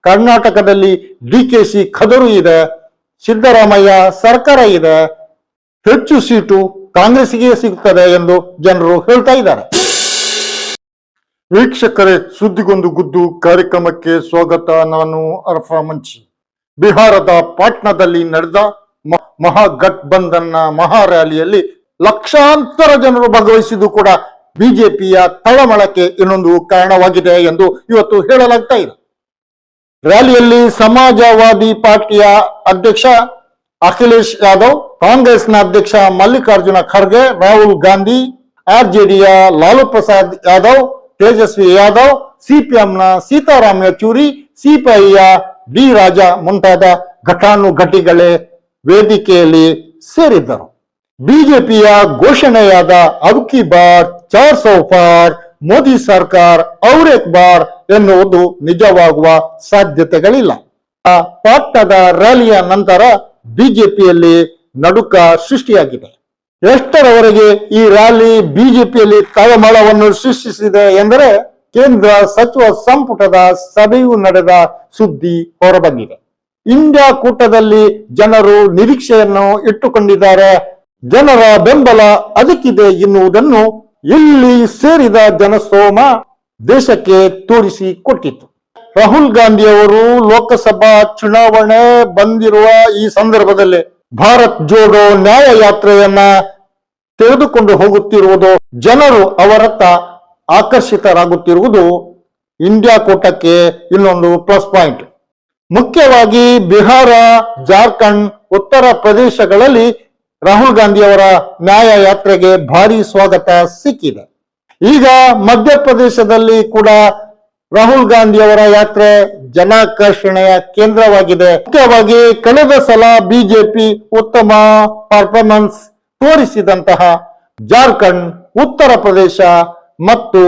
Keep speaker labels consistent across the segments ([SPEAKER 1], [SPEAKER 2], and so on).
[SPEAKER 1] ಕರ್ನಾಟಕದಲ್ಲಿ ಡಿಕೆಶಿ ಖದರು ಇದೆ, ಸಿದ್ದರಾಮಯ್ಯ ಸರ್ಕಾರ ಇದೆ, ಹೆಚ್ಚು ಸೀಟು ಕಾಂಗ್ರೆಸ್ಗೆ ಸಿಗುತ್ತದೆ ಎಂದು ಜನರು ಹೇಳ್ತಾ ಇದ್ದಾರೆ. ವೀಕ್ಷಕರೇ, ಸುದ್ದಿಗೊಂದು ಗುದ್ದು ಕಾರ್ಯಕ್ರಮಕ್ಕೆ ಸ್ವಾಗತ. ನಾನು ಅರ್ಫಾ ಮಂಚಿ. ಬಿಹಾರದ ಪಾಟ್ನಾದಲ್ಲಿ ನಡೆದ ಮ- ಮಹಾಗಠಬಂಧನ್ನ ಮಹಾ ರ್ಯಾಲಿಯಲ್ಲಿ ಲಕ್ಷಾಂತರ ಜನರು ಭಾಗವಹಿಸಿದ್ದು ಕೂಡ ಬಿಜೆಪಿಯ ತಳಮಳಕ್ಕೆ ಇನ್ನೊಂದು ಕಾರಣವಾಗಿದೆ ಎಂದು ಇವತ್ತು ಹೇಳಲಾಗ್ತಾ ಇದೆ. ರ್ಯಾಲಿಯಲ್ಲಿ ಸಮಾಜವಾದಿ ಪಾರ್ಟಿಯ ಅಧ್ಯಕ್ಷ ಅಖಿಲೇಶ್ ಯಾದವ್, ಕಾಂಗ್ರೆಸ್ನ ಅಧ್ಯಕ್ಷ ಮಲ್ಲಿಕಾರ್ಜುನ ಖರ್ಗೆ, ರಾಹುಲ್ ಗಾಂಧಿ, ಆರ್ಜೆಡಿಯ ಲಾಲು ಪ್ರಸಾದ್ ಯಾದವ್, ತೇಜಸ್ವಿ ಯಾದವ್, ಸಿಪಿಎಂನ ಸೀತಾರಾಮ್ ಯಚೂರಿ, ಸಿಪಿಐಯ ಡಿ ರಾಜ ಮುಂತಾದ ಘಟಾನುಘಟಿಗಳೇ ವೇದಿಕೆಯಲ್ಲಿ ಸೇರಿದ್ದರು. ಬಿಜೆಪಿಯ ಘೋಷಣೆಯಾದ ಅಬ್ಕಿ ಬಾರ್ ಚಾರ್ ಸೌ ಪಾರ್ ಮೋದಿ ಸರ್ಕಾರ ಅವರೆಕ್ಬಾರ್ ಬಾರ್ ಎನ್ನುವುದು ನಿಜವಾಗುವ ಸಾಧ್ಯತೆಗಳಿಲ್ಲ. ಆ ಪಾಟ್ನದ ರ್ಯಾಲಿಯ ನಂತರ ಬಿಜೆಪಿಯಲ್ಲಿ ನಡುಕ ಸೃಷ್ಟಿಯಾಗಿದೆ. ಎಷ್ಟರವರೆಗೆ ಈ ರ್ಯಾಲಿ ಬಿಜೆಪಿಯಲ್ಲಿ ತಳಮಳವನ್ನು ಸೃಷ್ಟಿಸಿದೆ ಎಂದರೆ ಕೇಂದ್ರ ಸಚಿವ ಸಂಪುಟದ ಸಭೆಯು ನಡೆದ ಸುದ್ದಿ ಹೊರಬಂದಿದೆ. ಇಂಡಿಯಾ ಕೂಟದಲ್ಲಿ ಜನರು ನಿರೀಕ್ಷೆಯನ್ನು ಇಟ್ಟುಕೊಂಡಿದ್ದಾರೆ. ಜನರ ಬೆಂಬಲ ಅದಕ್ಕಿದೆ ಎನ್ನುವುದನ್ನು ಇಲ್ಲಿ ಸೇರಿದ ಜನಸೋಮ ದೇಶಕ್ಕೆ ತೋರಿಸಿ ಕೊಟ್ಟಿತು. ರಾಹುಲ್ ಗಾಂಧಿ ಅವರು ಲೋಕಸಭಾ ಚುನಾವಣೆ ಬಂದಿರುವ ಈ ಸಂದರ್ಭದಲ್ಲಿ ಭಾರತ್ ಜೋಡೋ ನ್ಯಾಯ ಯಾತ್ರೆಯನ್ನ ತೆಗೆದುಕೊಂಡು ಹೋಗುತ್ತಿರುವುದು ಜನರು ಅವರತ್ತ ಆಕರ್ಷಿತರಾಗುತ್ತಿರುವುದು ಇಂಡಿಯಾ ಕೂಟಕ್ಕೆ ಇನ್ನೊಂದು ಪ್ಲಸ್ ಪಾಯಿಂಟ್. ಮುಖ್ಯವಾಗಿ ಬಿಹಾರ, ಜಾರ್ಖಂಡ್, ಉತ್ತರ ಪ್ರದೇಶಗಳಲ್ಲಿ ರಾಹುಲ್ ಗಾಂಧಿ ಅವರ ನ್ಯಾಯ ಯಾತ್ರೆಗೆ ಭಾರಿ ಸ್ವಾಗತ ಸಿಕ್ಕಿದೆ. ಈಗ ಮಧ್ಯಪ್ರದೇಶದಲ್ಲಿ ಕೂಡ ರಾಹುಲ್ ಗಾಂಧಿ ಅವರ ಯಾತ್ರೆ ಜನಾಕರ್ಷಣೆಯ ಕೇಂದ್ರವಾಗಿದೆ. ಮುಖ್ಯವಾಗಿ ಕಳೆದ ಸಲ ಬಿಜೆಪಿ ಉತ್ತಮ ಪರ್ಫಾರ್ಮೆನ್ಸ್ ತೋರಿಸಿದಂತಹ ಜಾರ್ಖಂಡ್, ಉತ್ತರ ಪ್ರದೇಶ ಮತ್ತು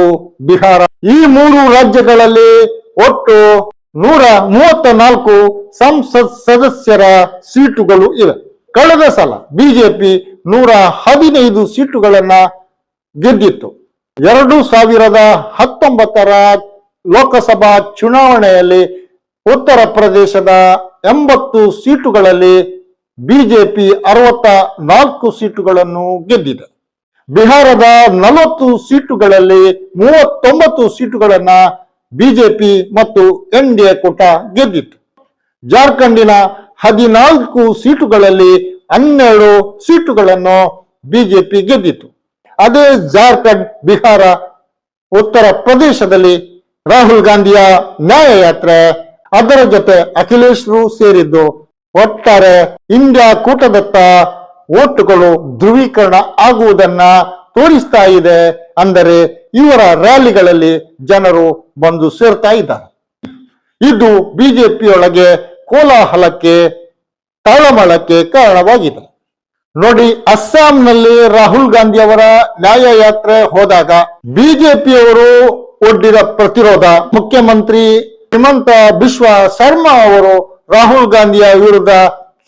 [SPEAKER 1] ಬಿಹಾರ. ಈ ಮೂರು ರಾಜ್ಯಗಳಲ್ಲಿ ಒಟ್ಟು ನೂರ ಮೂವತ್ತ ನಾಲ್ಕು ಸಂಸತ್ ಸದಸ್ಯರ ಸೀಟುಗಳು ಇವೆ. ಕಳೆದ ಸಲ ಬಿಜೆಪಿ ನೂರ ಹದಿನೈದು ಸೀಟುಗಳನ್ನ ಗೆದ್ದಿತ್ತು. ಎರಡು ಸಾವಿರದ ಹತ್ತೊಂಬತ್ತರ ಲೋಕಸಭಾ ಚುನಾವಣೆಯಲ್ಲಿ ಉತ್ತರ ಪ್ರದೇಶದ ಎಂಬತ್ತು ಸೀಟುಗಳಲ್ಲಿ ಬಿಜೆಪಿ ಅರವತ್ತ ನಾಲ್ಕು ಸೀಟುಗಳನ್ನು ಗೆದ್ದಿದೆ. ಬಿಹಾರದ ನಲವತ್ತು ಸೀಟುಗಳಲ್ಲಿ ಮೂವತ್ತೊಂಬತ್ತು ಸೀಟುಗಳನ್ನ ಬಿಜೆಪಿ ಮತ್ತು ಎನ್ಡಿಎ ಕೂಟ ಗೆದ್ದಿತ್ತು. ಜಾರ್ಖಂಡಿನ ಹದಿನಾಲ್ಕು ಸೀಟುಗಳಲ್ಲಿ ಹನ್ನೆರಡು ಸೀಟುಗಳನ್ನು ಬಿಜೆಪಿ ಗೆದ್ದಿತು. ಅದೇ ಜಾರ್ಖಂಡ್, ಬಿಹಾರ, ಉತ್ತರ ಪ್ರದೇಶದಲ್ಲಿ ರಾಹುಲ್ ಗಾಂಧಿಯ ನ್ಯಾಯ ಯಾತ್ರೆ ಅದರ ಜೊತೆ ಅಖಿಲೇಶ್ರು ಸೇರಿದ್ದು ಒಟ್ಟಾರೆ ಇಂಡಿಯಾ ಕೂಟದತ್ತ ಓಟುಗಳು ಧ್ರುವೀಕರಣ ಆಗುವುದನ್ನ ತೋರಿಸ್ತಾ ಇದೆ ಅಂದರೆ ಇವರ ರ್ಯಾಲಿಗಳಲ್ಲಿ ಜನರು ಬಂದು ಸೇರ್ತಾ ಇದ್ದಾರೆ. ಇದು ಬಿಜೆಪಿಯೊಳಗೆ ಕೋಲಾಹಲಕ್ಕೆ, ತಾಳಮಳಕ್ಕೆ ಕಾರಣವಾಗಿದೆ. ನೋಡಿ, ಅಸ್ಸಾಂನಲ್ಲಿ ರಾಹುಲ್ ಗಾಂಧಿ ಅವರ ನ್ಯಾಯ ಯಾತ್ರೆ ಹೋದಾಗ ಬಿಜೆಪಿಯವರು ಒಡ್ಡಿದ ಪ್ರತಿರೋಧ, ಮುಖ್ಯಮಂತ್ರಿ ಹಿಮಂತ ಬಿಶ್ವ ಶರ್ಮಾ ಅವರು ರಾಹುಲ್ ಗಾಂಧಿಯ ವಿರುದ್ಧ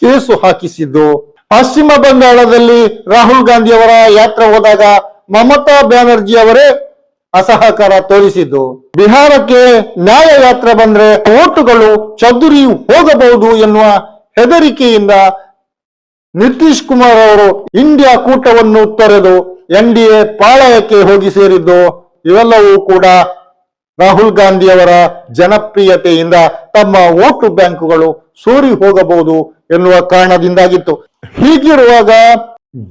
[SPEAKER 1] ಕೇಸು ಹಾಕಿಸಿದ್ದು. ಪಶ್ಚಿಮ ಬಂಗಾಳದಲ್ಲಿ ರಾಹುಲ್ ಗಾಂಧಿ ಅವರ ಯಾತ್ರೆ ಹೋದಾಗ ಮಮತಾ ಬ್ಯಾನರ್ಜಿ ಅವರೇ ಅಸಹಕಾರ ತೋರಿಸಿದ್ದು. ಬಿಹಾರಕ್ಕೆ ನ್ಯಾಯ ಯಾತ್ರೆ ಬಂದ್ರೆ ಓಟುಗಳು ಚದುರಿ ಹೋಗಬಹುದು ಎನ್ನುವ ಹೆದರಿಕೆಯಿಂದ ನಿತೀಶ್ ಕುಮಾರ್ ಅವರು ಇಂಡಿಯಾ ಕೂಟವನ್ನು ತೊರೆದು ಎನ್ ಡಿ ಎ ಪಾಳಯಕ್ಕೆ ಹೋಗಿ ಸೇರಿದ್ದು. ಇವೆಲ್ಲವೂ ಕೂಡ ರಾಹುಲ್ ಗಾಂಧಿ ಅವರ ಜನಪ್ರಿಯತೆಯಿಂದ ತಮ್ಮ ವೋಟು ಬ್ಯಾಂಕುಗಳು ಸೋರಿ ಹೋಗಬಹುದು ಎನ್ನುವ ಕಾರಣದಿಂದಾಗಿತ್ತು. ಹೀಗಿರುವಾಗ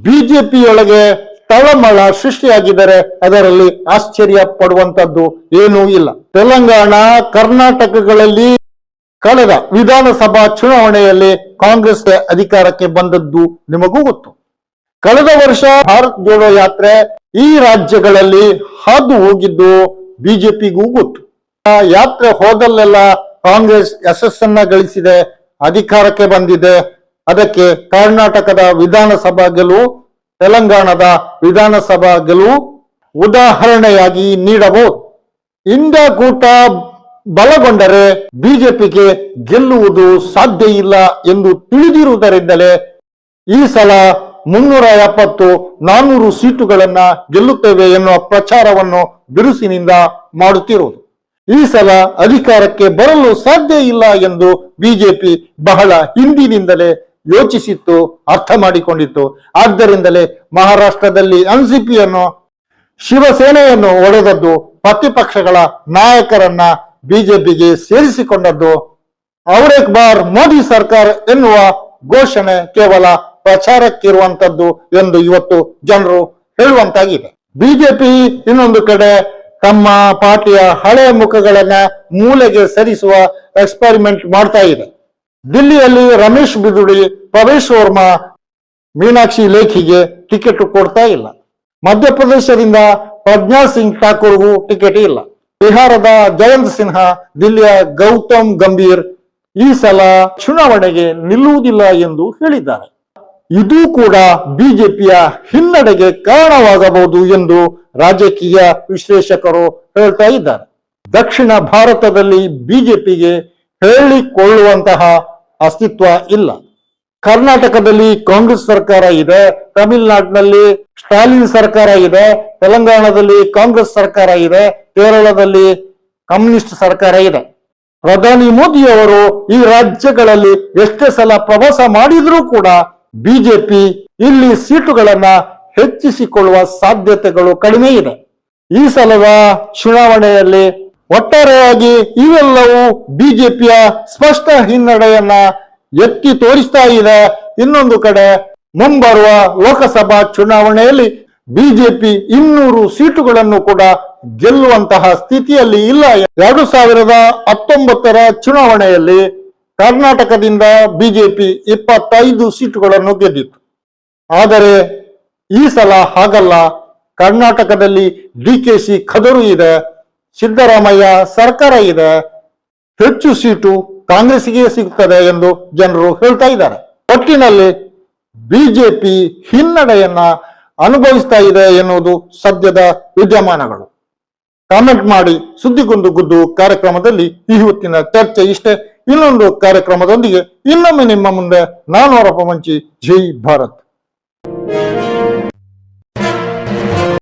[SPEAKER 1] ಬಿಜೆಪಿಯೊಳಗೆ ತಳಮಳ ಸೃಷ್ಟಿಯಾಗಿದ್ದರೆ ಅದರಲ್ಲಿ ಆಶ್ಚರ್ಯ ಪಡುವಂತದ್ದು ಏನೂ ಇಲ್ಲ. ತೆಲಂಗಾಣ, ಕರ್ನಾಟಕಗಳಲ್ಲಿ ಕಳೆದ ವಿಧಾನಸಭಾ ಚುನಾವಣೆಯಲ್ಲಿ ಕಾಂಗ್ರೆಸ್ ಅಧಿಕಾರಕ್ಕೆ ಬಂದದ್ದು ನಿಮಗೂ ಗೊತ್ತು. ಕಳೆದ ವರ್ಷ ಭಾರತ್ ಜೋಡೋ ಯಾತ್ರೆ ಈ ರಾಜ್ಯಗಳಲ್ಲಿ ಹಾದು ಹೋಗಿದ್ದು ಬಿಜೆಪಿಗೂ ಗೊತ್ತು. ಆ ಯಾತ್ರೆ ಹೋದಲ್ಲೆಲ್ಲ ಕಾಂಗ್ರೆಸ್ ಯಶಸ್ಸನ್ನ ಗಳಿಸಿದೆ, ಅಧಿಕಾರಕ್ಕೆ ಬಂದಿದೆ. ಅದಕ್ಕೆ ಕರ್ನಾಟಕದ ವಿಧಾನಸಭಾ ಗೆಲುವು ತೆಲಂಗಾಣದ ವಿಧಾನಸಭಾ ಗೆಲುವು ಉದಾಹರಣೆಯಾಗಿ ನೀಡಬಹುದು. ಇಂಡಿಯಾ ಕೂಟ ಬಲಗೊಂಡರೆ ಬಿಜೆಪಿಗೆ ಗೆಲ್ಲುವುದು ಸಾಧ್ಯ ಇಲ್ಲ ಎಂದು ತಿಳಿದಿರುವುದರಿಂದಲೇ ಈ ಸಲ ಮುನ್ನೂರ ಎಪ್ಪತ್ತು ನಾನ್ನೂರು ಸೀಟುಗಳನ್ನ ಗೆಲ್ಲುತ್ತೇವೆ ಎನ್ನುವ ಪ್ರಚಾರವನ್ನು ಬಿರುಸಿನಿಂದ ಮಾಡುತ್ತಿರುವುದು. ಈ ಸಲ ಅಧಿಕಾರಕ್ಕೆ ಬರಲು ಸಾಧ್ಯ ಇಲ್ಲ ಎಂದು ಬಿಜೆಪಿ ಬಹಳ ಹಿಂದಿನಿಂದಲೇ ಯೋಚಿಸಿತ್ತು, ಅರ್ಥ ಮಾಡಿಕೊಂಡಿತ್ತು. ಆದ್ದರಿಂದಲೇ ಮಹಾರಾಷ್ಟ್ರದಲ್ಲಿ ಎನ್ಸಿಪಿಯನ್ನು, ಶಿವಸೇನೆಯನ್ನು ಒಡೆದದ್ದು ಪ್ರತಿಪಕ್ಷಗಳ ನಾಯಕರನ್ನ ಬಿಜೆಪಿಗೆ ಸೇರಿಸಿಕೊಂಡದ್ದು ಅವರೇಕ್ ಬಾರ್ ಮೋದಿ ಸರ್ಕಾರ ಎನ್ನುವ ಘೋಷಣೆ ಕೇವಲ ಪ್ರಚಾರಕ್ಕಿರುವಂತದ್ದು ಎಂದು ಇವತ್ತು ಜನರು ಹೇಳುವಂತಾಗಿದೆ. ಬಿಜೆಪಿ ಇನ್ನೊಂದು ಕಡೆ ತಮ್ಮ ಪಾರ್ಟಿಯ ಹಳೆಯ ಮುಖಗಳನ್ನ ಮೂಲೆಗೆ ಸರಿಸುವ ಎಕ್ಸ್ಪೆರಿಮೆಂಟ್ ಮಾಡ್ತಾ ಇದೆ. ದಿಲ್ಲಿಯಲ್ಲಿ ರಮೇಶ್ ಬಿದುಡಿ, ಪ್ರವೇಶ್ ವರ್ಮಾ ಮೀನಾಕ್ಷಿ ಲೇಖಿಗೆ ಟಿಕೆಟ್ ಕೊಡ್ತಾ ಇಲ್ಲ. ಮಧ್ಯಪ್ರದೇಶದಿಂದ ಪ್ರಜ್ಞಾ ಸಿಂಗ್ ಠಾಕೂರ್ಗೂ ಟಿಕೆಟ್ ಇಲ್ಲ. ಬಿಹಾರದ ಜಯಂತ್ ಸಿನ್ಹಾ, ದಿಲ್ಲಿಯ ಗೌತಮ್ ಗಂಭೀರ್ ಈ ಸಲ ಚುನಾವಣೆಗೆ ನಿಲ್ಲುವುದಿಲ್ಲ ಎಂದು ಹೇಳಿದ್ದಾರೆ. ಇದು ಕೂಡ ಬಿಜೆಪಿಯ ಹಿನ್ನಡೆಗೆ ಕಾರಣವಾಗಬಹುದು ಎಂದು ರಾಜಕೀಯ ವಿಶ್ಲೇಷಕರು ಹೇಳ್ತಾ ಇದ್ದಾರೆ. ದಕ್ಷಿಣ ಭಾರತದಲ್ಲಿ ಬಿಜೆಪಿಗೆ ಹೇಳಿಕೊಳ್ಳುವಂತಹ ಅಸ್ತಿತ್ವ ಇಲ್ಲ. ಕರ್ನಾಟಕದಲ್ಲಿ ಕಾಂಗ್ರೆಸ್ ಸರ್ಕಾರ ಇದೆ, ತಮಿಳುನಾಡಿನಲ್ಲಿ ಸ್ಟಾಲಿನ್ ಸರ್ಕಾರ ಇದೆ, ತೆಲಂಗಾಣದಲ್ಲಿ ಕಾಂಗ್ರೆಸ್ ಸರ್ಕಾರ ಇದೆ, ಕೇರಳದಲ್ಲಿ ಕಮ್ಯುನಿಸ್ಟ್ ಸರ್ಕಾರ ಇದೆ. ಪ್ರಧಾನಿ ಮೋದಿಯವರು ಈ ರಾಜ್ಯಗಳಲ್ಲಿ ಎಷ್ಟೇ ಸಲ ಪ್ರವಾಸ ಮಾಡಿದರೂ ಕೂಡ ಬಿಜೆಪಿ ಇಲ್ಲಿ ಸೀಟುಗಳನ್ನ ಹೆಚ್ಚಿಸಿಕೊಳ್ಳುವ ಸಾಧ್ಯತೆಗಳು ಕಡಿಮೆ ಇದೆ. ಈ ಸಲದ ಚುನಾವಣೆಯಲ್ಲಿ ಒಟ್ಟಾರೆಯಾಗಿ ಇವೆಲ್ಲವೂ ಬಿಜೆಪಿಯ ಸ್ಪಷ್ಟ ಹಿನ್ನಡೆಯನ್ನ ಎತ್ತಿ ತೋರಿಸ್ತಾ ಇದೆ. ಇನ್ನೊಂದು ಕಡೆ ಮುಂಬರುವ ಲೋಕಸಭಾ ಚುನಾವಣೆಯಲ್ಲಿ ಬಿಜೆಪಿ ಇನ್ನೂರು ಸೀಟುಗಳನ್ನು ಕೂಡ ಗೆಲ್ಲುವಂತಹ ಸ್ಥಿತಿಯಲ್ಲಿ ಇಲ್ಲ. ಎರಡು ಸಾವಿರದ ಹತ್ತೊಂಬತ್ತರ ಚುನಾವಣೆಯಲ್ಲಿ ಕರ್ನಾಟಕದಿಂದ ಬಿಜೆಪಿ ಇಪ್ಪತ್ತೈದು ಸೀಟುಗಳನ್ನು ಗೆದ್ದಿತ್ತು. ಆದರೆ ಈ ಸಲ ಹಾಗಲ್ಲ. ಕರ್ನಾಟಕದಲ್ಲಿ ಡಿ ಖದರು ಇದೆ. ಸಿದ್ದರಾಮಯ್ಯ ಸರ್ಕಾರ ಇದೆ, ಹೆಚ್ಚು ಸೀಟು ಕಾಂಗ್ರೆಸ್ಗೆ ಸಿಗುತ್ತದೆ ಎಂದು ಜನರು ಹೇಳ್ತಾ ಇದ್ದಾರೆ. ಒಟ್ಟಿನಲ್ಲಿ ಬಿಜೆಪಿ ಹಿನ್ನಡೆಯನ್ನ ಅನುಭವಿಸ್ತಾ ಇದೆ ಎನ್ನುವುದು ಸದ್ಯದ ವಿದ್ಯಮಾನಗಳು. ಕಾಮೆಂಟ್ ಮಾಡಿ ಸುದ್ದಿಗೊಂದು ಗುದ್ದು ಕಾರ್ಯಕ್ರಮದಲ್ಲಿ ಈ ಹೊತ್ತಿನ ಚರ್ಚೆ ಇಷ್ಟೇ. ಇನ್ನೊಂದು ಕಾರ್ಯಕ್ರಮದೊಂದಿಗೆ ಇನ್ನೊಮ್ಮೆ ನಿಮ್ಮ ಮುಂದೆ ನಾನು ಹೊರಪ ಮಂಚಿ ಜೈ ಭಾರತ್.